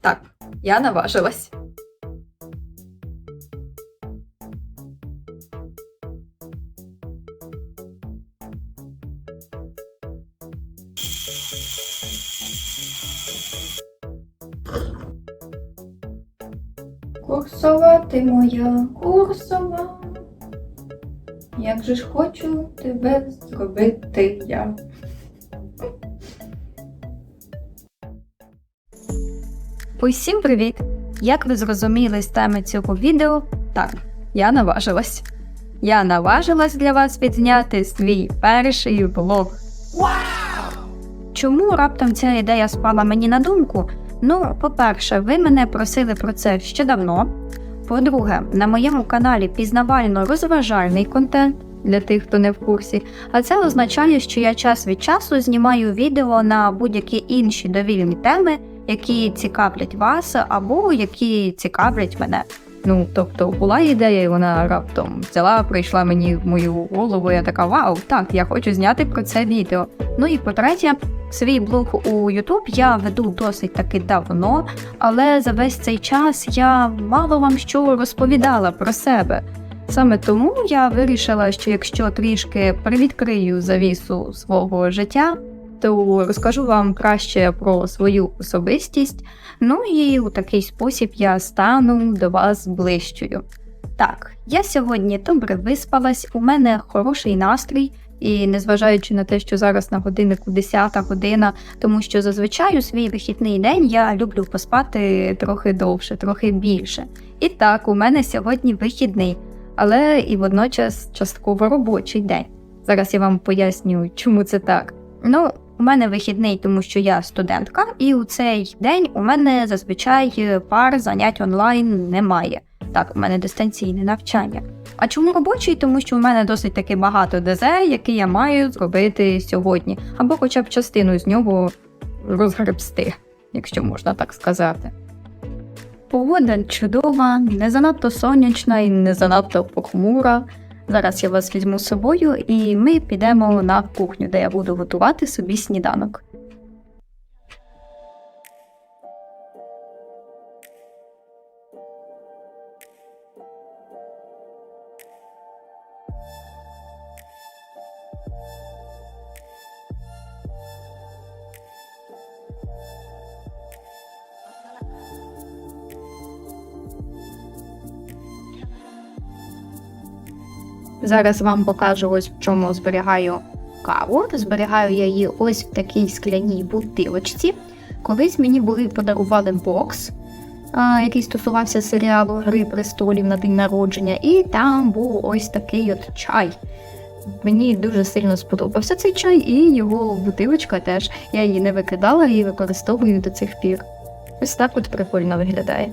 Так, я наважилась. Курсова ти моя, курсова. Як же ж хочу тебе зробити я. Усім привіт! Як ви зрозуміли з теми цього відео, так, я наважилась. Я наважилась для вас відзняти свій перший влог. Чому раптом ця ідея спала мені на думку? Ну, по-перше, ви мене просили про це ще давно. По-друге, на моєму каналі пізнавально-розважальний контент для тих, хто не в курсі, а це означає, що я час від часу знімаю відео на будь-які інші довільні теми, які цікавлять вас або які цікавлять мене. Ну, тобто була ідея, і вона раптом взяла, прийшла мені в мою голову. Я така вау, так, я хочу зняти про це відео. Ну і по-третє, свій блог у YouTube я веду досить таки давно, але за весь цей час я мало вам що розповідала про себе. Саме тому я вирішила, що якщо трішки привідкрию завісу свого життя, то розкажу вам краще про свою особистість. Ну і у такий спосіб я стану до вас ближчою. Так, я сьогодні добре виспалась, у мене хороший настрій, і незважаючи на те, що зараз на годиннику 10 година, тому що зазвичай у свій вихідний день я люблю поспати трохи довше, трохи більше. І так, у мене сьогодні вихідний, але і водночас частково робочий день. Зараз я вам поясню, чому це так. Ну, у мене вихідний, тому що я студентка, і у цей день у мене зазвичай пар занять онлайн немає. Так, у мене дистанційне навчання. А чому робочий? Тому що у мене досить таки багато ДЗ, які я маю зробити сьогодні, або хоча б частину з нього розгребсти, якщо можна так сказати. Погода чудова, не занадто сонячна і не занадто похмура. Зараз я вас візьму з собою, і ми підемо на кухню, де я буду готувати собі сніданок. Зараз вам покажу ось в чому зберігаю каву. Зберігаю я її ось в такій скляній бутилочці. Колись мені були подарували бокс, а, який стосувався серіалу Гри престолів на день народження, і там був ось такий от чай. Мені дуже сильно сподобався цей чай, і його бутилочка теж. Я її не викидала і використовую до цих пір. Ось так от прикольно виглядає.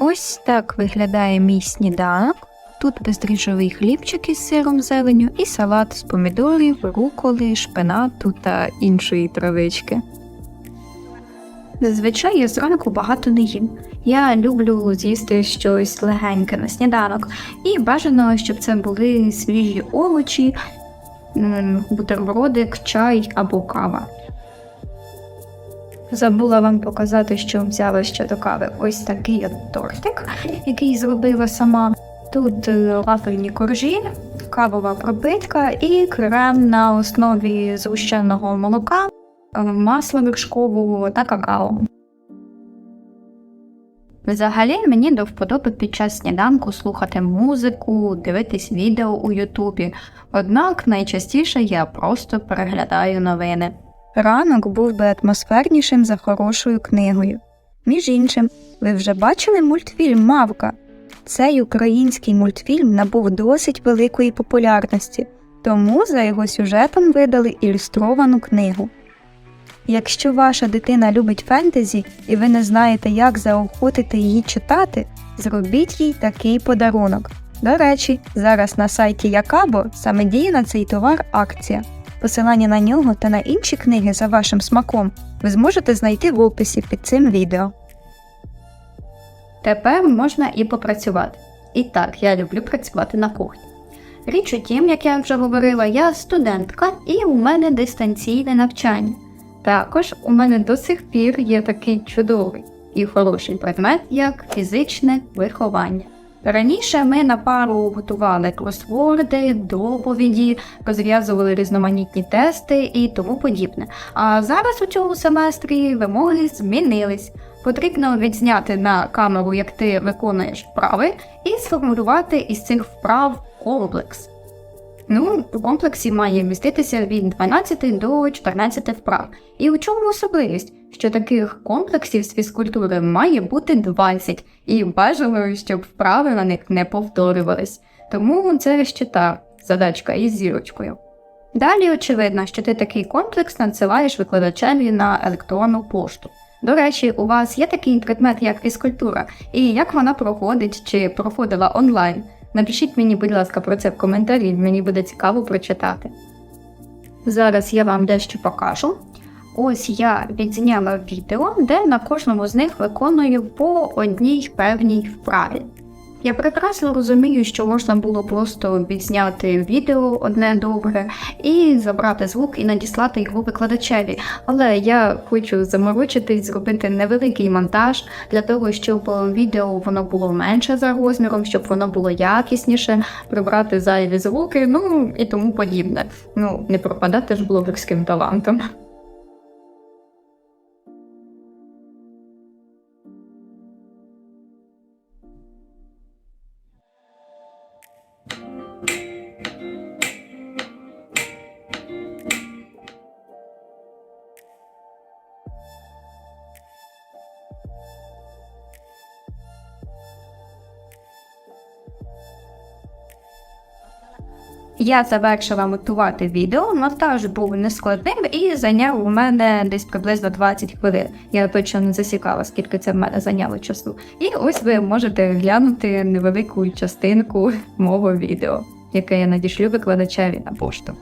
Ось так виглядає мій сніданок. Тут бездріжджовий хлібчик із сиром зеленю і салат з помідорів, руколи, шпинату та іншої травички. Зазвичай я зранку багато не їм. Я люблю з'їсти щось легеньке на сніданок, і бажано, щоб це були свіжі овочі, бутербродик, чай або кава. Забула вам показати, що взяла ще до кави ось такий от тортик, який зробила сама. Тут е, вафельні коржі, кавова пробитка і крем на основі згущеного молока, е, масла вершкового та какао. Взагалі мені до вподоби під час сніданку слухати музику, дивитись відео у Ютубі. Однак найчастіше я просто переглядаю новини. Ранок був би атмосфернішим за хорошою книгою. Між іншим, ви вже бачили мультфільм Мавка? Цей український мультфільм набув досить великої популярності, тому за його сюжетом видали ілюстровану книгу. Якщо ваша дитина любить фентезі і ви не знаєте, як заохотити її читати, зробіть їй такий подарунок. До речі, зараз на сайті Якабо саме діє на цей товар акція. Посилання на нього та на інші книги за вашим смаком ви зможете знайти в описі під цим відео. Тепер можна і попрацювати. І так, я люблю працювати на кухні. Річ у тім, як я вже говорила, я студентка і у мене дистанційне навчання. Також у мене до сих пір є такий чудовий і хороший предмет, як фізичне виховання. Раніше ми на пару готували кросворди, доповіді, розв'язували різноманітні тести і тому подібне. А зараз у цьому семестрі вимоги змінились. Потрібно відзняти на камеру, як ти виконуєш вправи, і сформулювати із цих вправ комплекс. Ну, у комплексі має вміститися від 12 до 14 вправ. І у чому особливість? Що таких комплексів з фізкультури має бути 20, і бажано, щоб вправи на них не повторювались. Тому це ще та задачка із зірочкою. Далі очевидно, що ти такий комплекс надсилаєш викладачеві на електронну пошту. До речі, у вас є такий предмет, як фізкультура, і як вона проходить чи проходила онлайн. Напишіть мені, будь ласка, про це в коментарі, мені буде цікаво прочитати. Зараз я вам дещо покажу. Ось я відзняла відео, де на кожному з них виконую по одній певній вправі. Я прекрасно розумію, що можна було просто відзняти відео одне довге і забрати звук і надіслати його викладачеві. Але я хочу заморочитись, зробити невеликий монтаж для того, щоб відео воно було менше за розміром, щоб воно було якісніше, прибрати зайві звуки, ну і тому подібне. Ну, не пропадати ж блогерським талантом. Я завершила монтувати відео, монтаж був нескладним і зайняв у мене десь приблизно 20 хвилин. Я точно не засікала, скільки це в мене зайняло часу. І ось ви можете глянути невелику частинку мого відео, яке я надішлю викладачеві на пошту.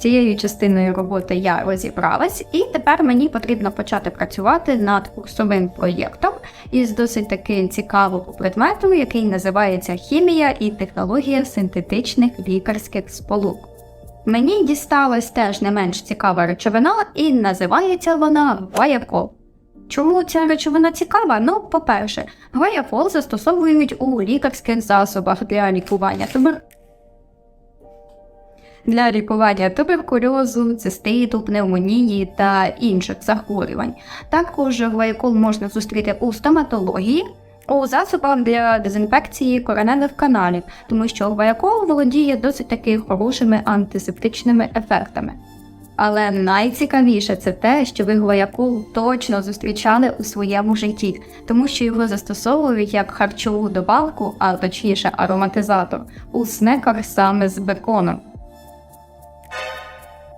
Цією частиною роботи я розібралась, і тепер мені потрібно почати працювати над курсовим проєктом із досить таки цікавого предмету, який називається Хімія і технологія синтетичних лікарських сполук. Мені дісталась теж не менш цікава речовина, і називається вона гваякол. Чому ця речовина цікава? Ну, по-перше, гваякол застосовують у лікарських засобах для лікування тубер для лікування туберкульозу, циститу, пневмонії та інших захворювань. Також гвайкол можна зустріти у стоматології. У засобах для дезінфекції короневих каналів, тому що гвайкол володіє досить таки хорошими антисептичними ефектами. Але найцікавіше це те, що ви гвоякул точно зустрічали у своєму житті, тому що його застосовують як харчову добавку, а точніше ароматизатор, у снеках саме з беконом.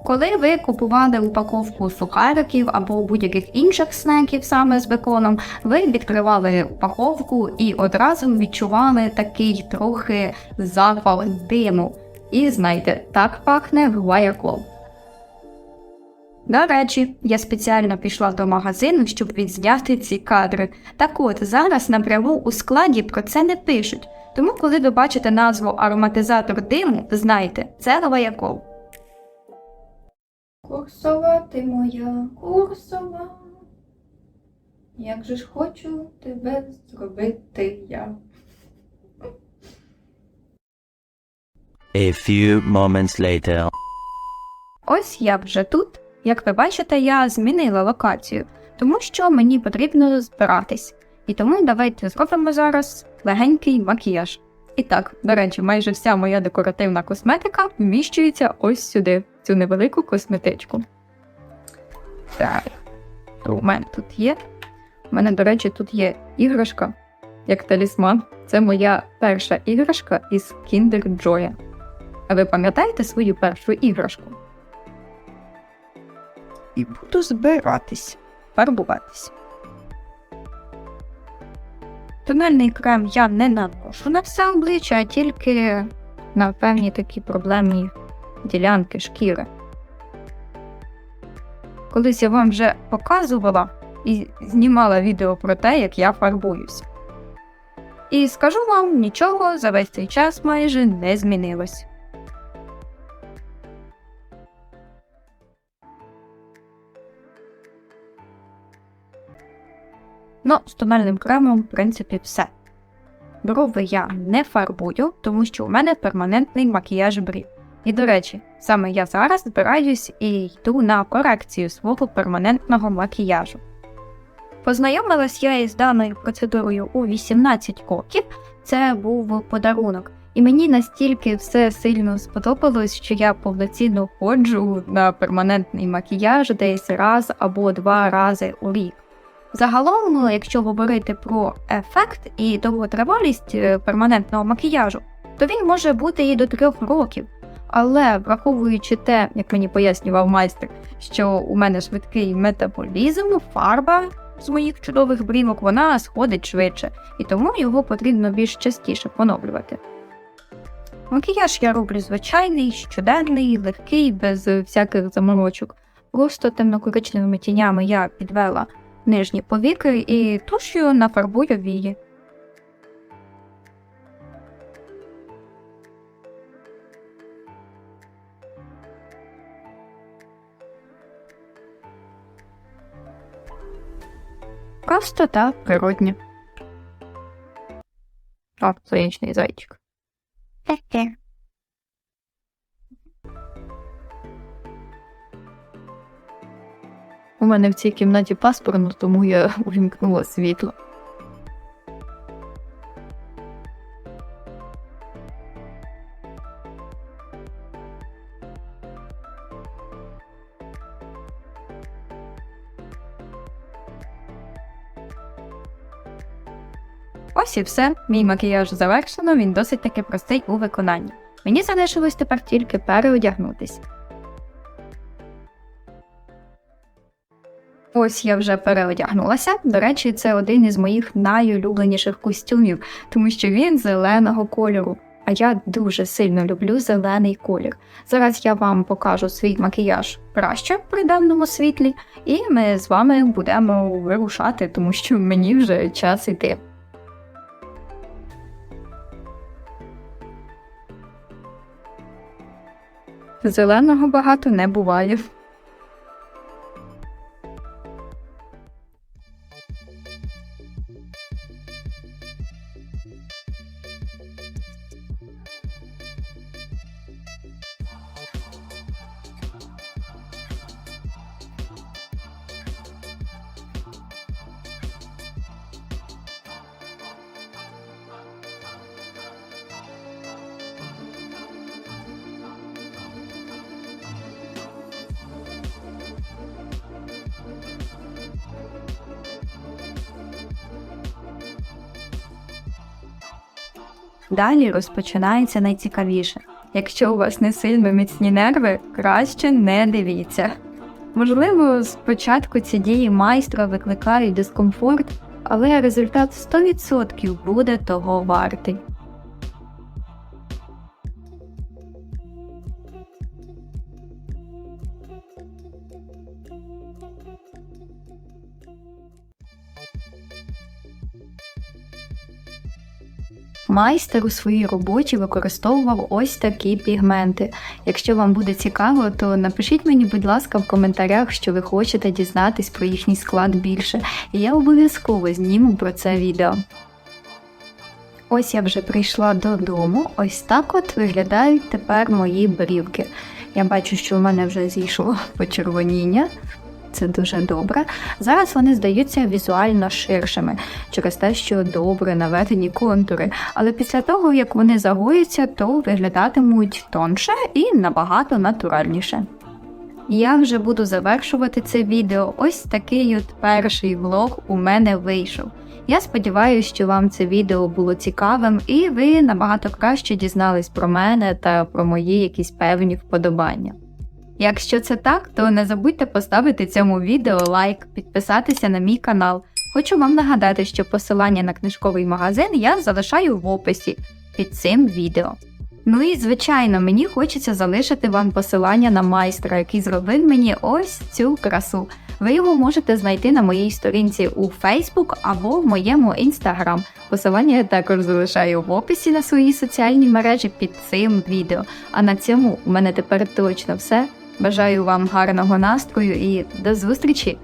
Коли ви купували упаковку сухариків або будь-яких інших снеків саме з беконом, ви відкривали упаковку і одразу відчували такий трохи запах диму. І знаєте, так пахне гваяклов. До речі, я спеціально пішла до магазину, щоб відзняти ці кадри. Так от зараз напряму у складі про це не пишуть. Тому, коли ви бачите назву ароматизатор диму, знайте, це гваякол. Курсова ти моя, курсова. Як же ж хочу тебе зробити я. A few moments later. Ось я вже тут. Як ви бачите, я змінила локацію, тому що мені потрібно збиратись. І тому давайте зробимо зараз легенький макіяж. І так, до речі, майже вся моя декоративна косметика вміщується ось сюди, в цю невелику косметичку. Так, у мене тут є. У мене, до речі, тут є іграшка, як талісман. Це моя перша іграшка із Kinder Joy. А ви пам'ятаєте свою першу іграшку? І буду збиратись, фарбуватись. Тональний крем я не наношу на все обличчя, а тільки на певні такі проблемні ділянки шкіри. Колись я вам вже показувала і знімала відео про те, як я фарбуюсь. І скажу вам, нічого за весь цей час майже не змінилось. Ну, з тональним кремом, в принципі, все. Брови я не фарбую, тому що у мене перманентний макіяж брів. І, до речі, саме я зараз збираюсь і йду на корекцію свого перманентного макіяжу. Познайомилась я із даною процедурою у 18 років, це був подарунок. І мені настільки все сильно сподобалось, що я повноцінно ходжу на перманентний макіяж десь раз або два рази у рік. Загалом, ну, якщо говорити про ефект і довготривалість е, перманентного макіяжу, то він може бути і до трьох років. Але враховуючи те, як мені пояснював майстер, що у мене швидкий метаболізм, фарба з моїх чудових брівок, вона сходить швидше, і тому його потрібно більш частіше поновлювати. Макіяж я роблю звичайний, щоденний, легкий, без всяких заморочок. Просто темнокоричневими тінями я підвела нижні повіки і туш'ю нафарбую вії. Просто та природні. О, сонячний зайчик. Хе-хе. У мене в цій кімнаті пасмурно, тому я увімкнула світло. Ось і все. Мій макіяж завершено, він досить таки простий у виконанні. Мені залишилось тепер тільки переодягнутись. Ось я вже переодягнулася. До речі, це один із моїх найулюбленіших костюмів, тому що він зеленого кольору. А я дуже сильно люблю зелений колір. Зараз я вам покажу свій макіяж краще при денному світлі, і ми з вами будемо вирушати, тому що мені вже час іти. Зеленого багато не буває. Далі розпочинається найцікавіше. Якщо у вас не сильно міцні нерви, краще не дивіться. Можливо, спочатку ці дії майстра викликають дискомфорт, але результат 100% буде того вартий. Майстер у своїй роботі використовував ось такі пігменти. Якщо вам буде цікаво, то напишіть мені, будь ласка, в коментарях, що ви хочете дізнатись про їхній склад більше, і я обов'язково зніму про це відео. Ось я вже прийшла додому. Ось так от виглядають тепер мої брівки. Я бачу, що в мене вже зійшло почервоніння. Це дуже добре. Зараз вони здаються візуально ширшими через те, що добре наведені контури. Але після того, як вони загоються, то виглядатимуть тонше і набагато натуральніше. Я вже буду завершувати це відео. Ось такий от перший влог у мене вийшов. Я сподіваюся, що вам це відео було цікавим і ви набагато краще дізнались про мене та про мої якісь певні вподобання. Якщо це так, то не забудьте поставити цьому відео лайк, підписатися на мій канал Хочу вам нагадати, що посилання на книжковий магазин я залишаю в описі під цим відео. Ну і звичайно, мені хочеться залишити вам посилання на майстра, який зробив мені ось цю красу. Ви його можете знайти на моїй сторінці у Facebook або в моєму Instagram. Посилання я також залишаю в описі на свої соціальні мережі під цим відео. А на цьому у мене тепер точно все. Бажаю вам гарного настрою і до зустрічі!